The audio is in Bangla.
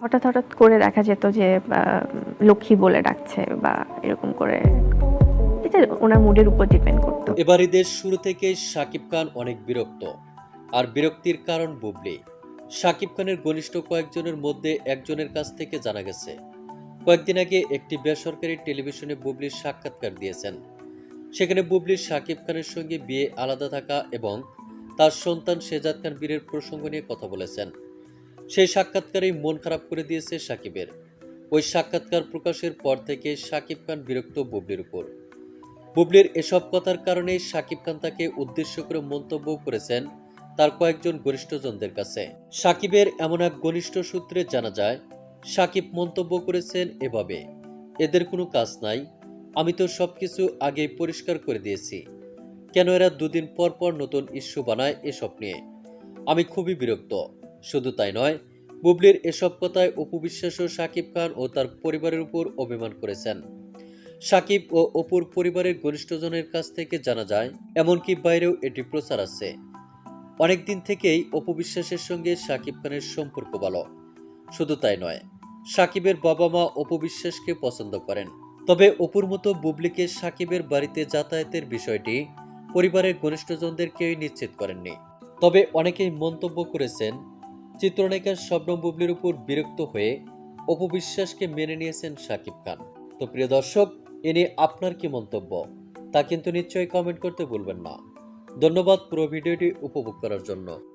হঠাৎ হঠাৎ করে দেখা যেত যে লক্ষ্মী বলে ডাকছে বা এরকম করে। এটা ওনার মুডের উপর ডিপেন্ড করতো। এবার ঈদের শুরু থেকে শাকিব খান অনেক বিরক্ত। আর বিরক্তির কারণ বুবলি। শাকিব খানের ঘনিষ্ঠ কয়েকজনের মধ্যে একজনের কাছ থেকে জানা গেছে। কয়েকদিন আগে একটি বেসরকারি টেলিভিশনে বুবলির সাক্ষাৎকার দিয়েছেন। সেখানে বুবলির শাকিব খানের সঙ্গে বিয়ে আলাদা থাকা এবং তার সন্তান শেজাদ খান বীরের প্রসঙ্গ নিয়ে কথা বলেছেন। সেই সাক্ষাৎকারেই মন খারাপ করে দিয়েছে সাকিবের। ওই সাক্ষাৎকার প্রকাশের পর থেকে সাকিব খান বিরক্ত বুবলির উপর। বুবলির এসব কথার কারণে সাকিব খান তাকে উদ্দেশ্য করে মন্তব্য করেছেন তার কয়েকজন ঘনিষ্ঠজনদের কাছে। সাকিবের এমন এক ঘনিষ্ঠ সূত্রে জানা যায়, সাকিব মন্তব্য করেছেন এভাবে, এদের কোনো কাজ নাই, আমি তো সবকিছু আগেই পরিষ্কার করে দিয়েছি। কেন এরা দুদিন পর পর নতুন ইস্যু বানায় এসব নিয়ে? আমি খুবই বিরক্ত। শুধু তাই নয়, বুবলির এসব কথায় অপবিশ্বাসও সাকিব খান ও তার পরিবারের উপর অভিমান করেছেন। সাকিব ও অপুর পরিবারের ঘনিষ্ঠজনের কাছ থেকে জানা যায়, এমনকি বাইরেও এটি প্রচার আছে। অনেকদিন থেকেই অপবিশ্বাসের সঙ্গে সাকিব খানের সম্পর্ক ভালো। শুধু তাই নয়, সাকিবের বাবা মা অপবিশ্বাসকে পছন্দ করেন। তবে অপুর মতো বুবলিকে সাকিবের বাড়িতে যাতায়াতের বিষয়টি পরিবারের ঘনিষ্ঠজনদের কেউই নিশ্চিত করেননি। তবে অনেকেই মন্তব্য করেছেন চিত্রনায়িকা শবনম বুবলির উপর বিরক্ত হয়ে অপবিশ্বাসকে মেনে নিয়েছেন সাকিব খান। তো প্রিয় দর্শক, এ নিয়ে আপনার কি মন্তব্য? তা কিন্তু নিশ্চয়ই কমেন্ট করতে ভুলবেন না। ধন্যবাদ পুরো ভিডিওটি উপভোগ করার জন্য।